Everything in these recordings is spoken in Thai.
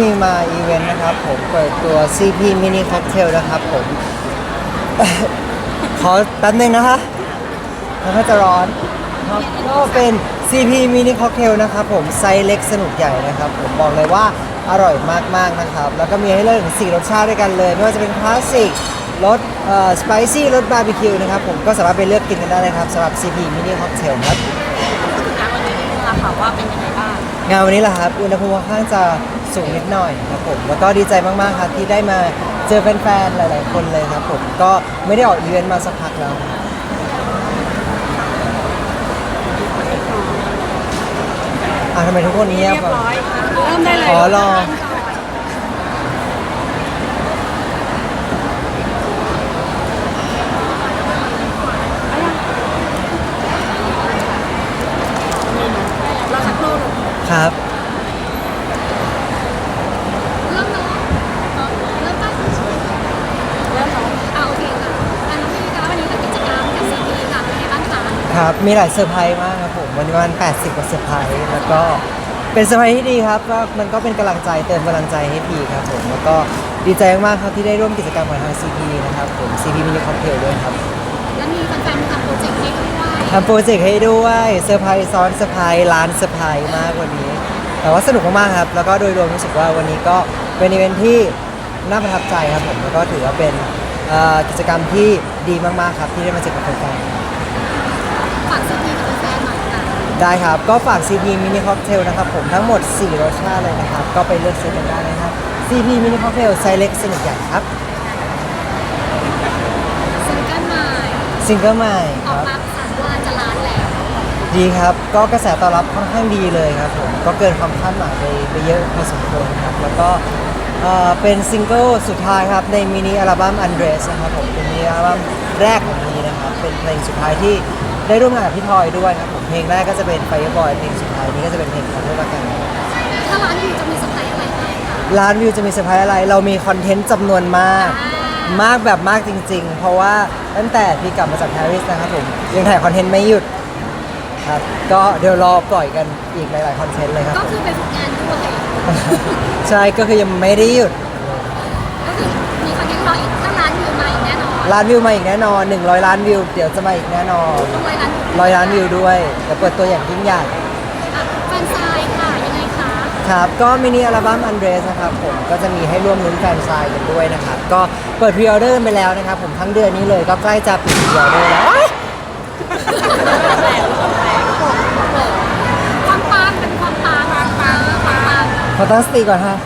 มีมาอีเวนต์นะครับผมเปิดตัว CP Mini Cocktail นะครับผม ขอแป๊บนึงนะคะมันก็จะร้อนครับก็เป็น CP Mini Cocktail นะครับผมไซส์เล็กสนุกใหญ่นะครับผมบอกเลยว่าอร่อยมากๆนะครับ แล้วก็มีให้เลือกถึง4รสชาติด้วยกันเลย ไม่ว่าจะเป็นคลาสสิกรสเอ่อสไปซี่รสบาร์บีคิวนะครับผมก็สามารถไปเลือกกินกันได้เลยครับสำหรับ CP Mini Cocktail ครับ งงานวันนี้แหละครับอุณหภูมิค่อนข้างจะสูงนิดหน่อยครับผมแล้วก็ดีใจมากๆครับที่ได้มาเจอแฟนๆหลาย ๆ คนเลยครับผมก็ไม่ได้ออกอีเวนต์มาสักพักแล้วอะทำไมทุกคนเงียบเรียบอะร้อย เริ่มได้เลยขอรอ เราสักครู่หนึ่ง ครับ เริ่มเนาะเริ่มตั้งชื่อ เริ่มเนาะ อ่าโอเคค่ะอันน้องพี่คะวันนี้กับกิจกรรมกับซีพีค่ะเป็นไงบ้างคะ ครับ มีหลายเซอร์ไพรส์มากครับผมวันนี้วัน 80 กว่าเซอร์ไพรส์แล้วก็เป็นเซอร์ไพรส์ที่ดีครับก็มันก็เป็นกำลังใจเติมกำลังใจให้พีครับผมแล้วก็ดีใจมากๆครับที่ได้ร่วมกิจกรรมกับทาง CP นะครับผม CP Mini Cocktail ด้วยครับแล้วมีแฟนๆมาทำโปรเจกต์ให้ด้วยทำโปรเจกต์ให้ด้วยเซอร์ไพรส์ซ้อนเซอร์ไพรส์ร้านเซอร์ไพรส์มากวันนี้ แต่ว่าสนุกมากๆครับแล้วก็โดยรวมรู้สึกว่าวันนี้ก็เป็นอีเวนท์ที่น่าประทับใจครับผมแล้วก็ถือว่าเป็นเอ่อกิจกรรมที่ดีมากๆครับที่ได้มาเจอกับแฟนๆ ฝากซีพีกับแฟนๆหน่อยค่ะ ได้ครับ ก็ฝาก CP Mini Cocktail นะครับผมทั้งหมด 4 รสชาติเลยนะครับ ก็ไปเลือกซื้อกันได้นะครับ CP Mini Cocktail ไซส์เล็กสนุกใหญ่ครับ ซิงเกิลใหม่ซิงเกิลใหม่คออกรับ มาสามวันจะล้านแล้วดีครับ ก็กระแสตอบรับค่อนข้างดีเลยครับผม ก็เกินความคาดหมายไปไปเยอะพอสมควรครับ แล้วก็เอ่อเป็นซิงเกิลสุดท้ายครับในมินิอัลบั้ม Undress นะครับผม เป็นมินิอัลบั้มแรกของพีนะครับ เป็นเพลงสุดท้ายที่ ได้ร่วมงานกับพี่ทอยด้วยครับผมเพลงแรกก็จะเป็น Fireboy เพลงสุดท้ายนี้ก็จะเป็นเพลงของเรื่องรักกัน ถ้าร้านอยู่จะมีเซอร์ไพรส์อะไรบ้างคะร้านวิวจะมีเซอร์ไพรส์อะไร เรามีคอนเทนต์จำนวนมาก มากแบบมากจริง ๆ เพราะว่าตั้งแต่พี่กลับมาจากปารีสนะครับผมยังถ่ายคอนเทนต์ไม่หยุดครับก็เดี๋ยวรอปล่อยกันอีกหลายๆคอนเทนต์เลยครับก็คือไปฝึกงานด้วย ใช่ก็คือยังไม่ได้หยุดก็คือมีคอนเทนต์รออีก ล้านวิวมาอีกแน่นอน 100 ล้านวิว เดี๋ยวจะมาอีกแน่นอนต้องร้อยล้านร้อยล้านวิวด้วยเดี๋ยวเปิดตัวอย่างยิ่งใหญ่ อะแฟนซายค่ะยังไงคะครับ ก็มินิอัลบั้ม Undress นะครับผมก็จะมีให้ร่วมลุ้นแฟนไซน์กันด้วยนะครับ ก็เปิดพรีออเดอร์ไปแล้วนะครับ ผมทั้งเดือนนี้เลยก็ใกล้จะปิดพรีออเดอร์แล้วอ๊ะความปังเป็นความปังความปังความปังขอตั้งสติก่อนฮะ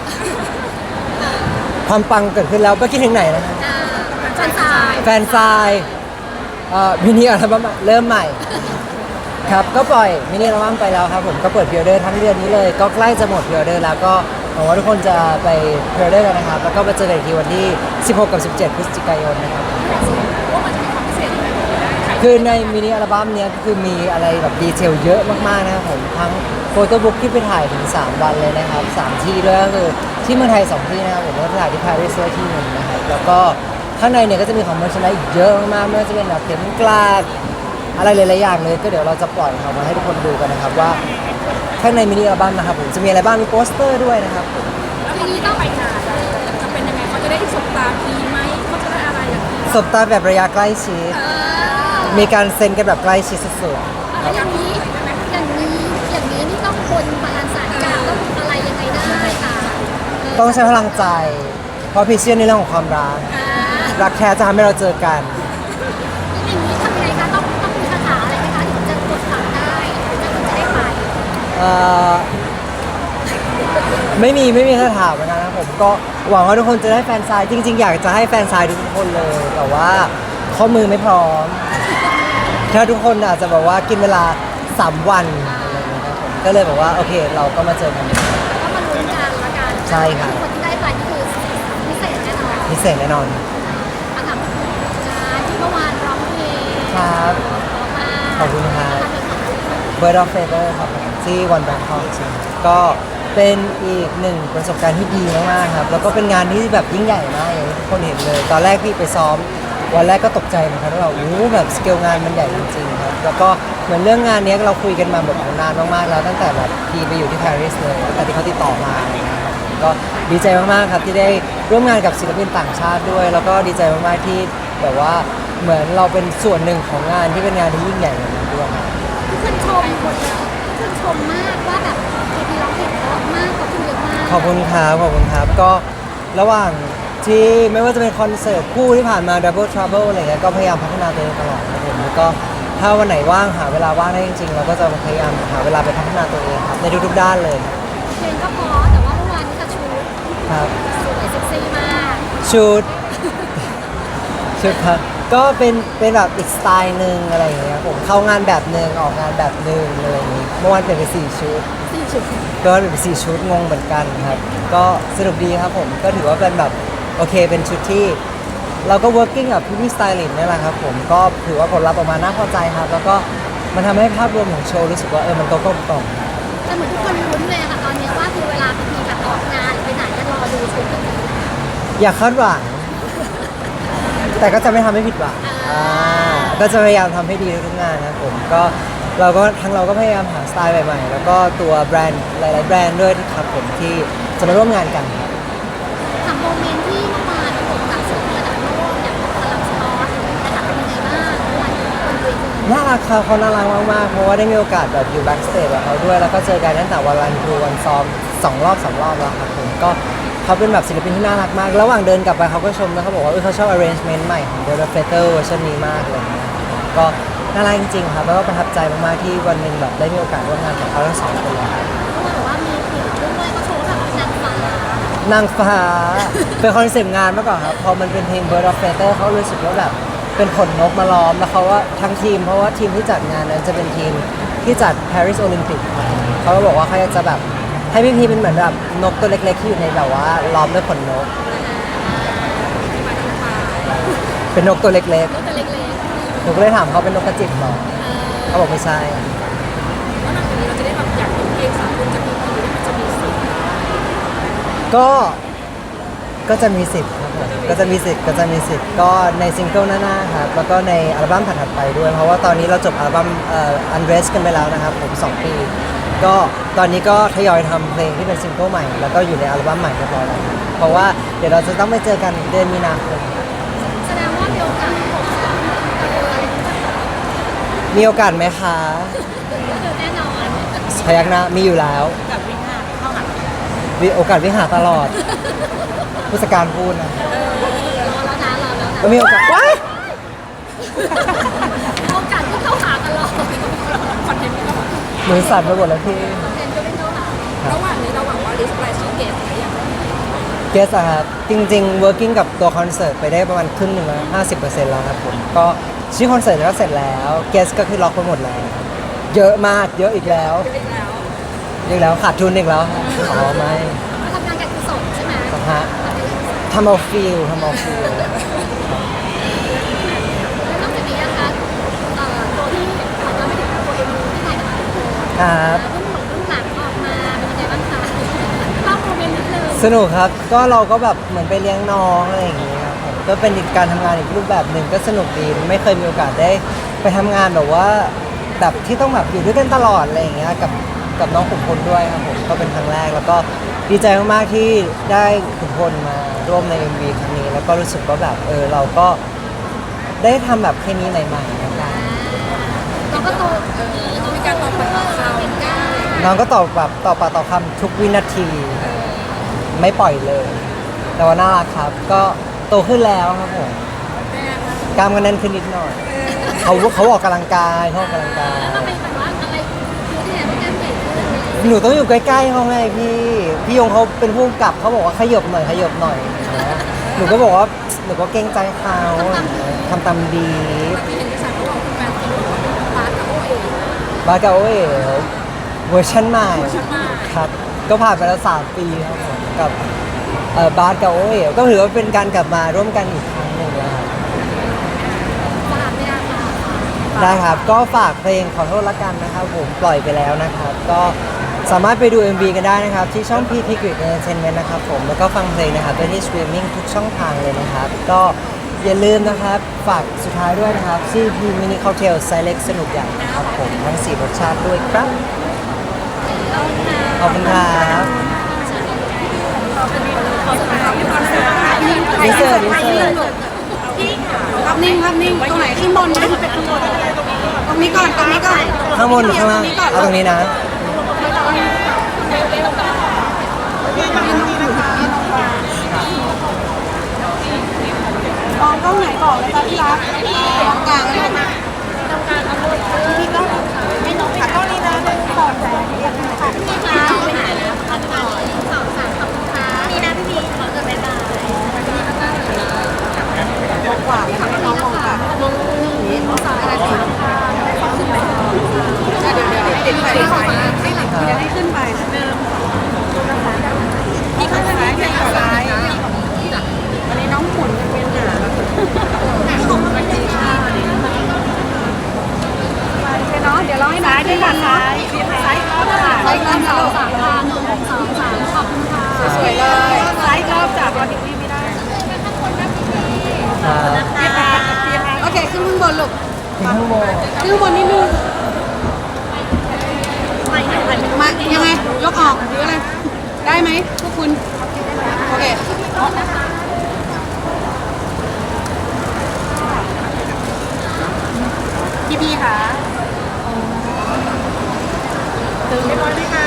ความปังเกิดขึ้นแล้วไปคิดถึงไหนนะฮะอ่า แฟนซายแฟนซายเอ่อมินิอัลบั้มเริ่มใหม่ ครับก็ปล่อยมินิอัลบั้มไปแล้วครับผมก็เปิดพรีออเดอร์ทั้งเดือนนี้เลย ก็ใกล้จะหมดพรีออเดอร์แล้วก็หวังว่าทุกคนจะไปพรีออเดอร์กันนะครับ แล้วก็มาเจอกันอีกทีวันที่ 16 กับ 17 พฤศจิกายนนะครับ ว่ามันจะมีความพิเศษยังไงบ้างได้ขายคือในมินิอัลบั้มเนี้ยก็คือมีอะไรแบบดีเทลเยอะมากๆนะครับผมทั้งโฟโต้บุ๊กที่ไปถ่ายถึง 3 วันเลยนะครับ 3 ที่ด้วยก็คือที่เมืองไทย 2 ที่นะครับผมแล้วก็ถ่ายที่ปารีสด้วยที่หนึ่งนะครับแล้วก็ ข้างในเนี่ยก็จะมีของเมอร์ชนไอีกเยอะมากๆไม่ว่าจะเป็นแบบเข็มกลาดอะไรหลายๆอย่างเลยก็เดี๋ยวเราจะปล่อยออกมาให้ทุกคนดูกันนะครับว่าข้างในมินิอัลบั้มนะครับผมจะมีอะไรบ้างมีโปสเตอร์ด้วยนะครับผมแล้วทีนี้ต้องไปงานจะเป็นยังไงเขาจะได้สบตาพีไหมเขาจะได้อะไรอย่างนี้สบตาแบบระยะใกล้ชิดเออมีการเซ็นกันแบบใกล้ชิดสุดแล้วอย่างนี้อย่างนี้อย่างนี้นี่ต้องคนประธานศาลกลางต้องอะไรยังไงได้ค่ะๆต้องใช้พลังใจ เพราะพี่เชื่อในเรื่องของความรักอ่า รักแท้จะทำให้เราเจอกัน อย่างนี้ทำยังไงคะต้องต้องมีคาถาอะไรไหมคะถึงจะกดฝากได้ถึงจะถึงจะได้ไปเอ่อไม่มีไม่มีคำถามเหมือนกันนะครับผมก็หวังว่าทุกคนจะได้แฟนซายจริง ๆ อยากจะให้แฟนซายทุกคนเลย แต่ว่าข้อมือไม่พร้อมถ้าทุกคนอาจจะแบบว่ากินเวลา 3 วันอะไรอย่างเงี้ยครับผมก็เลยบอกว่าโอเค เราก็มาเจอกันก็มาลุ้นกันละกันใช่ค่ะคนที่ได้ไปนี่คือพิเศษแน่นอน พิเศษแน่นอน อาถามงานที่เมื่อวานร้องเพลง ครับ ขอบคุณครับ Bird of Feather ครับผมที่วันแบงคอกใช่ไหมก็เป็นอีกหนึ่งประสบการณ์ที่ดีมากๆครับ แล้วก็เป็นงานที่แบบยิ่งใหญ่มากอย่างที่ทุกคนเห็นเลย ตอนแรกพี่ไปซ้อม วันแรกก็ตกใจเหมือนกันว่าโอ้โหแบบสเกลงานมันใหญ่จริงๆครับ แล้วก็เหมือนเรื่องงานเนี้ยเราคุยกันมาแบบนานมากๆแล้วตั้งแต่แบบพี่ไปอยู่ที่ปารีสเลยตั้งแต่ที่เขาติดต่อมาอะไรเงี้ยครับก็ดีใจมากๆครับที่ได้ร่วมงานกับศิลปินต่างชาติด้วย แล้วก็ดีใจมากๆที่ แบบว่าเหมือนเราเป็นส่วนหนึ่งของงานที่เป็นงานที่ยิ่งใหญ่แบบนี้ด้วยครับทุกคนชมหมดเลยทุกคนชมมากว่าแบบเคพีร้องเพลงเพราะมากขอบคุณเยอะมากขอบคุณครับขอบคุณครับก็ระหว่างที่ไม่ว่าจะเป็นคอนเสิร์ตคู่ที่ผ่านมา Double Trouble อะไรเงี้ยก็พยายามพัฒนาตัวเองตลอดครับผมแล้วก็ถ้าวันไหนว่างหาเวลาว่างได้จริงๆเราก็จะพยายามหาเวลาไปพัฒนาตัวเองครับในทุกๆด้านเลยเพลงก็เพอแต่ว่าเมื่อวานนี้ก็ชุดครับสวยเซ็กซี่มากชุด ชุดครับก็เป็นเป็นแบบอีกสไตล์หนึ่งอะไรอย่างเงี้ยผมเข้างานแบบหนึ่งออกงานแบบหนึ่งอะไรอย่างงี้เมื่อวานเปลี่ยนไปสี่ชุด สี่ชุดก็เป็นสี่ชุดงงเหมือนกันครับ ก็สนุกดีครับผมก็ถือว่าเป็นแบบโอเคเป็นชุดที่ เราก็ working กับพี่พี่สไตลิสต์นี่แหละครับผมก็ถือว่าผลลัพธ์ออกมาน่าพอใจครับ แล้วก็มันทำให้ภาพรวมของโชว์รู้สึกว่าเออมันก็กลมกล่อมแต่เหมือนทุกคนลุ้นเลยอะค่ะตอนนี้ว่าคือเวลาพีพีแบบออกงานหรือไปไหนก็รอดูชุดกันอย่าคาดหวัง แต่ก็จะไม่ทำให้ผิดหวังอ่าก็จะพยายามทำให้ดีทุกงานนะครับผมก็เราก็ทั้งเราก็พยายามหาสไตล์ใหม่ๆ แล้วก็ตัวแบรนด์หลายๆแบรนด์ด้วยครับผมที่จะมาร่วมงานกันครับ ถามโมเมนต์ที่เมื่อวานผมกับศิลปินระดับโลกอย่างพลังสปอร์ตนะคะเป็นยังไงบ้างเมื่อวานนี้คนดูจริงน่ารักครับเขาน่ารักมากๆ เพราะว่าได้มีโอกาสแบบอยู่แบ็กสเตจกับเขาด้วย แล้วก็เจอกันตั้งแต่วันรันทรูวันซ้อมสองรอบสามรอบแล้วครับผมก็ เขาเป็นแบบศิลปินที่น่ารักมาก ระหว่างเดินกลับไปเขาก็ชมแล้วเขาบอกว่าเออเขาชอบ arrangement ใหม่ของ The Reflector เวอร์ชันนี้มากเลยนะก็น่ารักจริงๆครับแล้วก็ประทับใจมากๆที่วันหนึ่งแบบได้มีโอกาสร่วมงานกับเขาทั้งสองคนเลยเพราะว่าแบบว่ามีผิวด้วยก็โชว์แบบนางฟ้านางฟ้าเป็นคอนเซปต์งานมากกว่าครับพอมันเป็นเพลง Bird of Feather เขารู้สึกว่าแบบเป็นขนนกมาล้อม แล้วเขาว่าทั้งทีมเพราะว่าทีมที่จัดงานนั้นจะเป็นทีมที่จัด Paris Olympic ครับเขาก็บอกว่าเขาอยากจะแบบ ให้พี่พีเป็นเหมือนแบบนกตัวเล็กๆที่อยู่ในแบบว่าล้อมด้วยขนนก เป็นนกตัวเล็กรถตัวเล็กๆหนูก็เลยถามเขาเป็นนกกระจิบเหรอเขาบอกไม่ใช่ แล้วหลังจากนี้เราจะได้แบบอยากเห็นเพลงสากลจากพีพีมันจะมีสิทธิ์ก็ ก็จะมีสิทธิ์ครับผมก็จะมีสิทธิ์ก็จะมีสิทธิ์ก็ในซิงเกิลหน้าๆครับ แล้วก็ในอัลบั้มถัดๆไปด้วย เพราะว่าตอนนี้เราจบอัลบั้มเอ่อ Undress กันไปแล้วนะครับผม 2 ปี ก็ตอนนี้ก็ทยอยทำเพลงที่เป็นซิงเกิลใหม่ แล้วก็อยู่ในอัลบั้มใหม่เรียบร้อยแล้วครับเพราะว่าเดี๋ยวเราจะต้องไปเจอกันเดือนมีนาคมๆแสดงว่ามีโอกาสผมจะเออมีโอกาสไหมคะแน่นอนพยักหน้ามีอยู่แล้วกับวิ่งหน้าเข้าหามีโอกาสวิ่งหาตลอด ผู้จัดการพูดนะรอแล้วนะรอแล้วนะ ก็มีโอกาสว้าย มือสั่นไปหมดแล้วพี่เห็นก็ไม่เข้าหาระหว่างนี้เราหวังว่าลิสต์รายชื่อเกสอะไรอย่างเงี้ยเกสอะครับจริงๆ working กับตัวคอนเสิร์ตไปได้ประมาณครึ่งหนึ่งแล้วห้าสิบเปอร์เซ็นต์แล้วครับผมก็ชื่อคอนเสิร์ตก็เสร็จแล้วเกสก็คือล็อกไปหมดแล้ว เยอะมากเยอะอีกแล้วไปแล้วเยอะแล้วขาดทุนอีกแล้วครับอ๋อไม่มาทำงานการกุศลใช่ไหมนะฮะทำเอาฟิลทำเอาฟิล แล้วนอกจากนี้นะคะเอ่อตัวที่ขอเราไม่ถึงตัวเอ็มที่ถ่ายกับทุก คนครับเรื่องหลงเรื่องหลังออกมาเป็นยังไงบ้างคะเล่าโมเมนต์นิดนึงสนุกครับก็เราก็แบบเหมือนไปเลี้ยงน้องอะไรอย่างเงี้ยครับผมก็เป็นอีกการทำงานอีกรูปแบบหนึ่งก็สนุกดีไม่เคยมีโอกาสได้ไปทำงานแบบว่าแบบที่ต้องแบบอยู่ด้วยกันตลอดอะไรอย่างเงี้ยกับกับน้องขุนพลด้วยครับผมก็เป็นครั้งแรกแล้วก็ดีใจมากๆที่ได้ขุนพลมาร่วมใน MV ครั้งนี้ แล้วก็รู้สึกว่าแบบเออเราก็ได้ทำแบบเคมีใหม่ๆแล้วกัน เราก็โตเออ น้องก็ตอบแบบตอบปากต่อคำทุกวินาที ไม่ปล่อยเลย แต่ว่าน่ารักครับ ก็โตขึ้นแล้วครับผมแม่นะกล้ามก็แน่นขึ้นนิดหน่อย เขาเขาออกกำลังกายเขาออกกำลังกาย แล้วมันเป็นแบบว่าอะไรคือที่ไหนต้องการใหญ่ขึ้นหนูต้องอยู่ใกล้ๆเขาไงพี่ พี่ยงเขาเป็นผู้กำกับเขาบอกว่าขยบหน่อยขยบหน่อยอย่างเงี้ยหนูก็บอกว่าหนูก็เกรงใจเขาทำตามดี ที่เห็นที่ฉากเขาบอกคุณแฟนคิดว่าเป็นปาร์ตกับโอเอ๋ บาเกาเอ๋ เวอร์ชันใหม่ใช่ไหมครับ ก็ผ่านไปแล้ว3ปีครับผมกับเอ่อบาสกับโอเอ๋ก็ถือว่าเป็นการกลับมาร่วมกันอีกครั้งหนึ่งแล้วครับ ฝากไม่ได้ค่ะได้ครับ ก็ฝากเพลงขอโทษละกันนะครับผมปล่อยไปแล้วนะครับ ก็สามารถไปดู MV กันได้นะครับ ที่ช่อง PP Grid Entertainment นะครับผม แล้วก็ฟังเพลงนะครับได้ที่สตรีมมิ่งทุกช่องทางเลยนะครับ ก็อย่าลืมนะครับ ฝากสุดท้ายด้วยนะครับ CP Mini Cocktail ไซส์เล็กสนุกใหญ่นะครับผม ทั้ง 4 รสชาติด้วยครับ ขอบคุณครับขอบคุณค่ะมิเซอร์มิเซอร์ภาพนิ่งภาพนิ่งตรงไหนขึ้นบนนะตรงนี้ก่อนตรงนี้ก่อนข้างบนหรือข้างล่างเอาตรงนี้นะมองกล้องไหนก่อนเลยจ้ะที่รักกลางเลยพี่ก็ไม่ต้องค่ะกล้องนี้นะหนึ่งสองสาม พี่คะไปไหนแล้วขอบคุณค่ะสองสามขอบคุณค่ะนี่นะพี่พีขอเกิดบ๊ายบาย มองกว่าค่ะให้น้องมองกว่ามองนี้มองซ้ายอะไรก่อนเดี๋ยวเดี๋ยวเดี๋ยวไปเดี๋ยวให้ขึ้นไปพี่ข้างซ้ายพี่ข้างซ้ายวันนี้น้องหมุนกันเป็นหนาโอเคเนาะเดี๋ยวเราให้ซ้ายด้วยกันซ้ายซ้ายก็ได้ซ้ายก็ได้ สามค่ะหนึ่งสองสามขอบคุณค่ะ สวยเลยซ้ายรอบจากรอดิวี่ไม่ได้ ครับ โอเค ขึ้นข้างบนลูก ถึงข้าง บนขึ้นข้างบนนิดนึงมายังไง ยกออกหรืออะไร ได้ไหมพวกคุณ โอเคพี่พี่ค่ะตื่นเรียบร้อยไหมคะ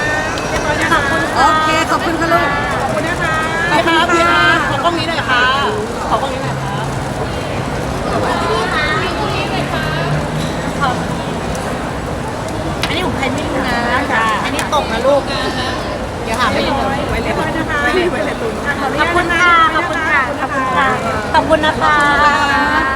เรียบร้อยนะคะโอเค ขอบคุณค่ะลูก ขอบคุณนะคะไปค่ะพี่ค่ะขอกล้องนี้หน่อยค่ะ ขอกล้องนี้หน่อยค่ะ อันนี้ของใครไม่รู้นะอันนี้ ตกนะลูก เดี๋ยวหาไม่เจอไว้เรียบร้อยนะคะไว้เลยตุนขอบคุณค่ะขอบคุณค่ะขอบคุณค่ะขอบคุณนะคะ